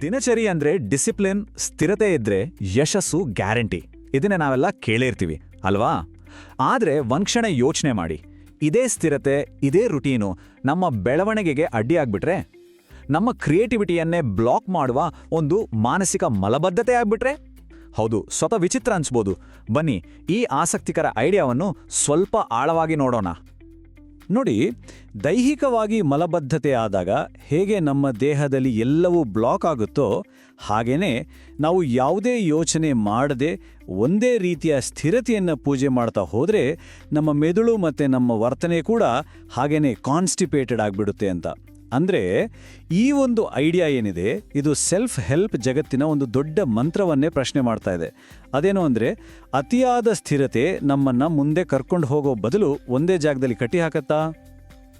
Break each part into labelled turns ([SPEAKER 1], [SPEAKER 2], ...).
[SPEAKER 1] ದಿನಚರಿ ಅಂದ್ರೆ ಡಿಸಿಪ್ಲಿನ್, ಸ್ಥಿರತೆ ಇದ್ರೆ ಯಶಸ್ಸು ಗ್ಯಾರಂಟಿ. ಇದನ್ನೇ ನಾವೆಲ್ಲ ಕೇಳಿರ್ತೀವಿ ಅಲ್ವಾ? ಆದ್ರೆ ವಂಕ್ಷಣೆ ಕ್ಷಣ ಯೋಚನೆ ಮಾಡಿ. ಇದೇ ಸ್ಥಿರತೆ, ಇದೇ ರುಟೀನು ನಮ್ಮ ಬೆಳವಣಿಗೆಗೆ ಅಡ್ಡಿಯಾಗ್ಬಿಟ್ರೆ ನಮ್ಮ ಕ್ರಿಯೇಟಿವಿಟಿಯನ್ನೇ ಬ್ಲಾಕ್ ಮಾಡುವ ಒಂದು ಮಾನಸಿಕ ಮಲಬದ್ಧತೆ ಆಗ್ಬಿಟ್ರೆ? ಹೌದು, ಸ್ವತಃ ವಿಚಿತ್ರ ಅನ್ಸ್ಬೋದು. ಬನ್ನಿ, ಈ ಆಸಕ್ತಿಕರ ಐಡಿಯಾವನ್ನು ಸ್ವಲ್ಪ ಆಳವಾಗಿ ನೋಡೋಣ.
[SPEAKER 2] ನೋಡಿ, ದೈಹಿಕವಾಗಿ ಮಲಬದ್ಧತೆ ಆದಾಗ ಹೇಗೆ ನಮ್ಮ ದೇಹದಲ್ಲಿ ಎಲ್ಲವೂ ಬ್ಲಾಕ್ ಆಗುತ್ತೋ ಹಾಗೇನೇ ನಾವು ಯಾವುದೇ ಯೋಚನೆ ಮಾಡದೆ ಒಂದೇ ರೀತಿಯ ಸ್ಥಿರತೆಯನ್ನು ಪೂಜೆ ಮಾಡ್ತಾ ಹೋದರೆ ನಮ್ಮ ಮೆದುಳು ಮತ್ತು ನಮ್ಮ ವರ್ತನೆ ಕೂಡ ಹಾಗೇನೇ ಕಾನ್ಸ್ಟಿಪೇಟೆಡ್ ಆಗಿಬಿಡುತ್ತೆ ಅಂತ. ಅಂದರೆ ಈ ಒಂದು ಐಡಿಯಾ ಏನಿದೆ, ಇದು ಸೆಲ್ಫ್ ಹೆಲ್ಪ್ ಜಗತ್ತಿನ ಒಂದು ದೊಡ್ಡ ಮಂತ್ರವನ್ನೇ ಪ್ರಶ್ನೆ ಮಾಡ್ತಾ ಇದೆ. ಅದೇನು ಅಂದರೆ, ಅತಿಯಾದ ಸ್ಥಿರತೆ ನಮ್ಮನ್ನು ಮುಂದೆ ಕರ್ಕೊಂಡು ಹೋಗೋ ಬದಲು ಒಂದೇ ಜಾಗದಲ್ಲಿ ಕಟ್ಟಿ ಹಾಕತ್ತಾ?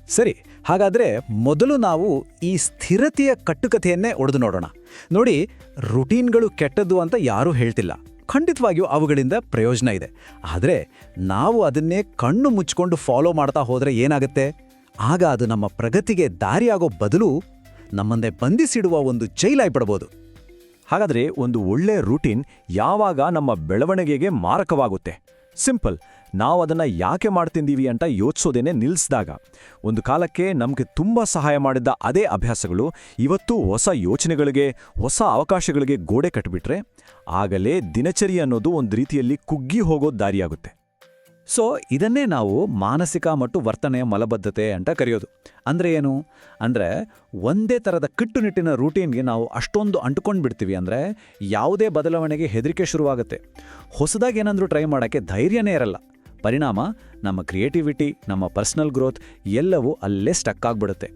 [SPEAKER 1] ಸರಿ, ಹಾಗಾದರೆ ಮೊದಲು ನಾವು ಈ ಸ್ಥಿರತೆಯ ಕಟ್ಟುಕಥೆಯನ್ನೇ ಒಡೆದು ನೋಡೋಣ. ನೋಡಿ ರುಟೀನ್ಗಳು ಕೆಟ್ಟದ್ದು ಅಂತ ಯಾರೂ ಹೇಳ್ತಿಲ್ಲ. ಖಂಡಿತವಾಗಿಯೂ ಅವುಗಳಿಂದ ಪ್ರಯೋಜನ ಇದೆ. ಆದರೆ ನಾವು ಅದನ್ನೇ ಕಣ್ಣು ಮುಚ್ಕೊಂಡು ಫಾಲೋ ಮಾಡ್ತಾ ಹೋದರೆ ಏನಾಗುತ್ತೆ? ಆಗ ಅದು ನಮ್ಮ ಪ್ರಗತಿಗೆ ದಾರಿಯಾಗೋ ಬದಲು ನಮ್ಮನ್ನೇ ಬಂಧಿಸಿಡುವ ಒಂದು ಜೈಲಾಯ್ಬಿಡ್ಬೋದು ಹಾಗಾದರೆ ಒಂದು ಒಳ್ಳೆ ರೂಟೀನ್ ಯಾವಾಗ ನಮ್ಮ ಬೆಳವಣಿಗೆಗೆ ಮಾರಕವಾಗುತ್ತೆ? ಸಿಂಪಲ್ ನಾವು ಅದನ್ನು ಯಾಕೆ ಮಾಡ್ತಿದ್ದೀವಿ ಅಂತ ಯೋಚಿಸೋದೇನೆ ನಿಲ್ಲಿಸಿದಾಗ ಒಂದು ಕಾಲಕ್ಕೆ ನಮಗೆ ತುಂಬ ಸಹಾಯ ಮಾಡಿದ್ದ ಅದೇ ಅಭ್ಯಾಸಗಳು ಇವತ್ತು ಹೊಸ ಯೋಚನೆಗಳಿಗೆ, ಹೊಸ ಅವಕಾಶಗಳಿಗೆ ಗೋಡೆ ಕಟ್ಟಿಬಿಟ್ರೆ ಆಗಲೇ ದಿನಚರಿ ಅನ್ನೋದು ಒಂದು ರೀತಿಯಲ್ಲಿ ಕುಗ್ಗಿ ಹೋಗೋ ದಾರಿಯಾಗುತ್ತೆ. ಸೊ ಇದನ್ನೇ ನಾವು ಮಾನಸಿಕ ಮತ್ತು ವರ್ತನೆಯ ಮಲಬದ್ಧತೆ ಅಂತ ಕರೆಯೋದು. ಅಂದರೆ ಏನು? ಅಂದರೆ ಒಂದೇ ಥರದ ಕಟ್ಟುನಿಟ್ಟಿನ ರೂಟೀನ್ಗೆ ನಾವು ಅಷ್ಟೊಂದು ಅಂಟ್ಕೊಂಡು ಬಿಡ್ತೀವಿ ಅಂದರೆ ಯಾವುದೇ ಬದಲಾವಣೆಗೆ ಹೆದರಿಕೆ ಶುರುವಾಗುತ್ತೆ. ಹೊಸದಾಗಿ ಏನಾದರೂ ಟ್ರೈ ಮಾಡೋಕ್ಕೆ ಧೈರ್ಯನೇ ಇರಲ್ಲ. ಪರಿಣಾಮ ನಮ್ಮ ಕ್ರಿಯೇಟಿವಿಟಿ ನಮ್ಮ ಪರ್ಸನಲ್ ಗ್ರೋತ್ ಎಲ್ಲವೂ ಅಲ್ಲೇ ಸ್ಟಕ್ ಆಗಿಬಿಡುತ್ತೆ.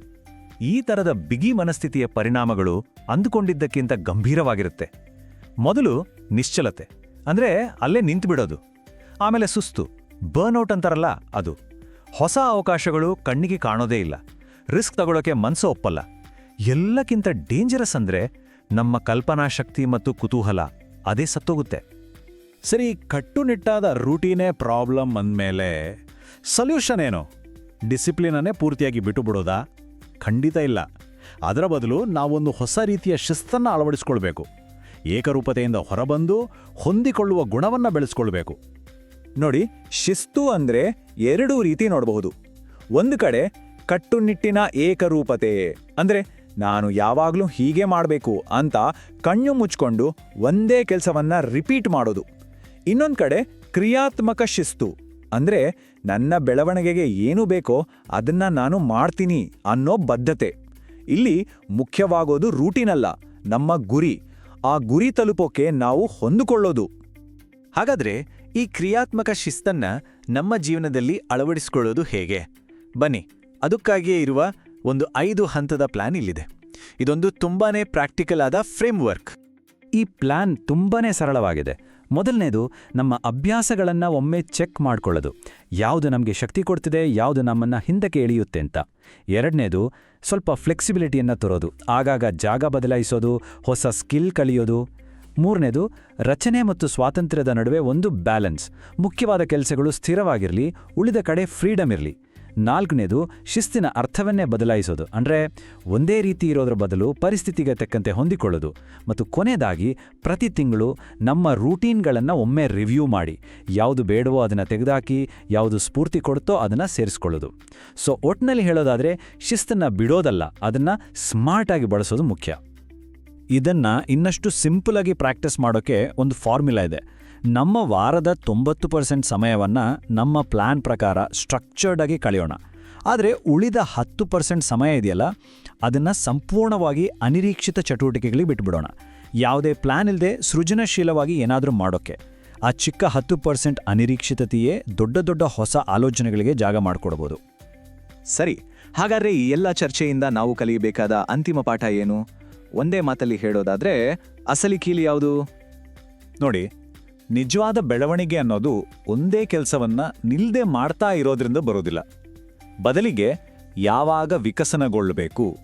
[SPEAKER 1] ಈ ಥರದ ಬಿಗಿ ಮನಸ್ಥಿತಿಯ ಪರಿಣಾಮಗಳು ಅಂದುಕೊಂಡಿದ್ದಕ್ಕಿಂತ ಗಂಭೀರವಾಗಿರುತ್ತೆ. ಮೊದಲು ನಿಶ್ಚಲತೆ. ಅಂದರೆ ಅಲ್ಲೇ ನಿಂತುಬಿಡೋದು. ಆಮೇಲೆ ಸುಸ್ತು. ಬರ್ನ್ಔಟ್ ಅಂತಾರಲ್ಲ ಅದು. ಹೊಸ ಅವಕಾಶಗಳು ಕಣ್ಣಿಗೆ ಕಾಣೋದೇ ಇಲ್ಲ. ರಿಸ್ಕ್ ತಗೊಳ್ಳೋಕೆ ಮನಸ್ಸು ಒಪ್ಪಲ್ಲ. ಎಲ್ಲಕ್ಕಿಂತ ಡೇಂಜರಸ್ ಅಂದರೆ ನಮ್ಮ ಕಲ್ಪನಾ ಶಕ್ತಿ ಮತ್ತು ಕುತೂಹಲ ಅದೇ ಸತ್ತೋಗುತ್ತೆ.
[SPEAKER 2] ಸರಿ, ಕಟ್ಟುನಿಟ್ಟಾದ ರೂಟೀನೇ ಪ್ರಾಬ್ಲಮ್ ಅಂದಮೇಲೆ ಸೊಲ್ಯೂಷನ್ ಏನು? ಡಿಸಿಪ್ಲಿನನ್ನೇ ಪೂರ್ತಿಯಾಗಿ ಬಿಟ್ಟು ಬಿಡೋದಾ? ಖಂಡಿತ ಇಲ್ಲ. ಅದರ ಬದಲು ನಾವೊಂದು ಹೊಸ ರೀತಿಯ ಶಿಸ್ತನ್ನು ಅಳವಡಿಸ್ಕೊಳ್ಬೇಕು. ಏಕರೂಪತೆಯಿಂದ ಹೊರಬಂದು ಹೊಂದಿಕೊಳ್ಳುವ ಗುಣವನ್ನು ಬೆಳೆಸ್ಕೊಳ್ಬೇಕು.
[SPEAKER 1] ನೋಡಿ, ಶಿಸ್ತು ಅಂದ್ರೆ ಎರಡೂ ರೀತಿ ನೋಡಬಹುದು. ಒಂದು ಕಡೆ ಕಟ್ಟುನಿಟ್ಟಿನ ಏಕರೂಪತೆ, ಅಂದ್ರೆ ನಾನು ಯಾವಾಗಲೂ ಹೀಗೆ ಮಾಡಬೇಕು ಅಂತ ಕಣ್ಣು ಮುಚ್ಕೊಂಡು ಒಂದೇ ಕೆಲಸವನ್ನ ರಿಪೀಟ್ ಮಾಡೋದು. ಇನ್ನೊಂದು ಕಡೆ ಕ್ರಿಯಾತ್ಮಕ ಶಿಸ್ತು, ಅಂದ್ರೆ ನನ್ನ ಬೆಳವಣಿಗೆಗೆ ಏನು ಬೇಕೋ ಅದನ್ನ ನಾನು ಮಾಡ್ತೀನಿ ಅನ್ನೋ ಬದ್ಧತೆ. ಇಲ್ಲಿ ಮುಖ್ಯವಾಗೋದು ರೂಟೀನಲ್ಲ, ನಮ್ಮ ಗುರಿ. ಆ ಗುರಿ ತಲುಪೋಕೆ ನಾವು ಹೊಂದಿಕೊಳ್ಳೋದು. ಹಾಗಾದ್ರೆ ಈ ಕ್ರಿಯಾತ್ಮಕ ಶಿಸ್ತನ್ನ ನಮ್ಮ ಜೀವನದಲ್ಲಿ ಅಳವಡಿಸಿಕೊಳ್ಳೋದು ಹೇಗೆ? ಬನ್ನಿ, ಅದಕ್ಕಾಗಿಯೇ ಇರುವ ಒಂದು ಐದು ಹಂತದ ಪ್ಲಾನ್ ಇಲ್ಲಿದೆ. ಇದೊಂದು ತುಂಬಾನೇ ಪ್ರಾಕ್ಟಿಕಲ್ ಆದ ಫ್ರೇಮ್ವರ್ಕ್. ಈ ಪ್ಲಾನ್ ತುಂಬಾನೇ ಸರಳವಾಗಿದೆ. ಮೊದಲನೇದು, ನಮ್ಮ ಅಭ್ಯಾಸಗಳನ್ನು ಒಮ್ಮೆ ಚೆಕ್ ಮಾಡ್ಕೊಳ್ಳೋದು. ಯಾವುದು ನಮಗೆ ಶಕ್ತಿ ಕೊಡ್ತಿದೆ, ಯಾವುದು ನಮ್ಮನ್ನು ಹಿಂದಕ್ಕೆ ಎಳೆಯುತ್ತೆ ಅಂತ. ಎರಡನೇದು, ಸ್ವಲ್ಪ ಫ್ಲೆಕ್ಸಿಬಿಲಿಟಿಯನ್ನು ತರೋದು. ಆಗಾಗ ಜಾಗ ಬದಲಾಯಿಸೋದು, ಹೊಸ ಸ್ಕಿಲ್ ಕಲಿಯೋದು. ಮೂರನೇದು, ರಚನೆ ಮತ್ತು ಸ್ವಾತಂತ್ರ್ಯದ ನಡುವೆ ಒಂದು ಬ್ಯಾಲೆನ್ಸ್. ಮುಖ್ಯವಾದ ಕೆಲಸಗಳು ಸ್ಥಿರವಾಗಿರಲಿ, ಉಳಿದ ಕಡೆ ಫ್ರೀಡಮ್ ಇರಲಿ. ನಾಲ್ಕನೇದು, ಶಿಸ್ತಿನ ಅರ್ಥವನ್ನೇ ಬದಲಾಯಿಸೋದು. ಅಂದರೆ, ಒಂದೇ ರೀತಿ ಇರೋದ್ರ ಬದಲು ಪರಿಸ್ಥಿತಿಗೆ ತಕ್ಕಂತೆ ಹೊಂದಿಕೊಳ್ಳೋದು. ಮತ್ತು ಕೊನೆಯದಾಗಿ, ಪ್ರತಿ ತಿಂಗಳು ನಮ್ಮ ರೂಟೀನ್ಗಳನ್ನು ಒಮ್ಮೆ ರಿವ್ಯೂ ಮಾಡಿ. ಯಾವುದು ಬೇಡವೋ ಅದನ್ನು ತೆಗೆದಾಕಿ, ಯಾವುದು ಸ್ಫೂರ್ತಿ ಕೊಡುತ್ತೋ ಅದನ್ನು ಸೇರಿಸ್ಕೊಳ್ಳೋದು. ಸೊ, ಒಟ್ನಲ್ಲಿ ಹೇಳೋದಾದರೆ, ಶಿಸ್ತನ್ನು ಬಿಡೋದಲ್ಲ, ಅದನ್ನು ಸ್ಮಾರ್ಟಾಗಿ ಬಳಸೋದು ಮುಖ್ಯ. ಇದನ್ನ ಇನ್ನಷ್ಟು ಸಿಂಪಲ್ ಆಗಿ ಪ್ರಾಕ್ಟೀಸ್ ಮಾಡೋಕ್ಕೆ ಒಂದು ಫಾರ್ಮುಲಾ ಇದೆ. ನಮ್ಮ ವಾರದ ತೊಂಬತ್ತು ಪರ್ಸೆಂಟ್ ಸಮಯವನ್ನು ನಮ್ಮ ಪ್ಲ್ಯಾನ್ ಪ್ರಕಾರ ಸ್ಟ್ರಕ್ಚರ್ಡ್ ಆಗಿ ಕಳೆಯೋಣ. ಆದರೆ ಉಳಿದ ಹತ್ತು ಪರ್ಸೆಂಟ್ ಸಮಯ ಇದೆಯಲ್ಲ, ಅದನ್ನು ಸಂಪೂರ್ಣವಾಗಿ ಅನಿರೀಕ್ಷಿತ ಚಟುವಟಿಕೆಗಳಿಗೆ ಬಿಟ್ಬಿಡೋಣ. ಯಾವುದೇ ಪ್ಲ್ಯಾನ್ ಇಲ್ಲದೆ ಸೃಜನಶೀಲವಾಗಿ ಏನಾದರೂ ಮಾಡೋಕ್ಕೆ ಆ ಚಿಕ್ಕ ಹತ್ತು ಪರ್ಸೆಂಟ್ ಅನಿರೀಕ್ಷಿತತೆಯೇ ದೊಡ್ಡ ದೊಡ್ಡ ಹೊಸ ಆಲೋಚನೆಗಳಿಗೆ ಜಾಗ ಮಾಡಿಕೊಡ್ಬೋದು. ಸರಿ, ಹಾಗಾದರೆ ಈ ಎಲ್ಲ ಚರ್ಚೆಯಿಂದ ನಾವು ಕಲಿಯಬೇಕಾದ ಅಂತಿಮ ಪಾಠ ಏನು? ಒಂದೇ ಮಾತಲ್ಲಿ ಹೇಳೋದಾದ್ರೆ, ಅಸಲಿ ಕೀಲಿ ಯಾವುದು? ನೋಡಿ, ನಿಜವಾದ ಬೆಳವಣಿಗೆ ಅನ್ನೋದು ಒಂದೇ ಕೆಲಸವನ್ನ ನಿಲ್ದೆ ಮಾಡ್ತಾ ಇರೋದ್ರಿಂದ ಬರೋದಿಲ್ಲ. ಬದಲಿಗೆ ಯಾವಾಗ ವಿಕಸನಗೊಳ್ಳಬೇಕು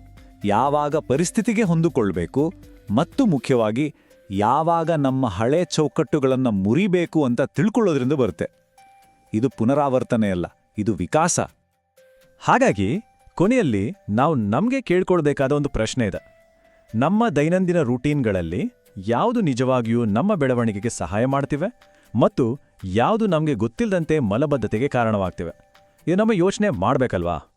[SPEAKER 1] ಯಾವಾಗ ಪರಿಸ್ಥಿತಿಗೆ ಹೊಂದಿಕೊಳ್ಬೇಕು, ಮತ್ತು ಮುಖ್ಯವಾಗಿ ಯಾವಾಗ ನಮ್ಮ ಹಳೆ ಚೌಕಟ್ಟುಗಳನ್ನು ಮುರಿಬೇಕು ಅಂತ ತಿಳ್ಕೊಳ್ಳೋದ್ರಿಂದ ಬರುತ್ತೆ. ಇದು ಪುನರಾವರ್ತನೆ ಅಲ್ಲ, ಇದು ವಿಕಾಸ. ಹಾಗಾಗಿ ಕೊನೆಯಲ್ಲಿ ನಾವು ನಮಗೆ ಕೇಳ್ಕೊಳ್ಬೇಕಾದ ಒಂದು ಪ್ರಶ್ನೆ ಇದೆ. ನಮ್ಮ ದೈನಂದಿನ ರೂಟೀನ್ಗಳಲ್ಲಿ ಯಾವುದು ನಿಜವಾಗಿಯೂ ನಮ್ಮ ಬೆಳವಣಿಗೆಗೆ ಸಹಾಯ ಮಾಡ್ತಿವೆ ಮತ್ತು ಯಾವುದು ನಮಗೆ ಗೊತ್ತಿಲ್ಲದಂತೆ ಮಲಬದ್ಧತೆಗೆ ಕಾರಣವಾಗ್ತಿವೆ. ಇದು ನಮ್ಮ ಯೋಚನೆ ಮಾಡಬೇಕಲ್ವಾ?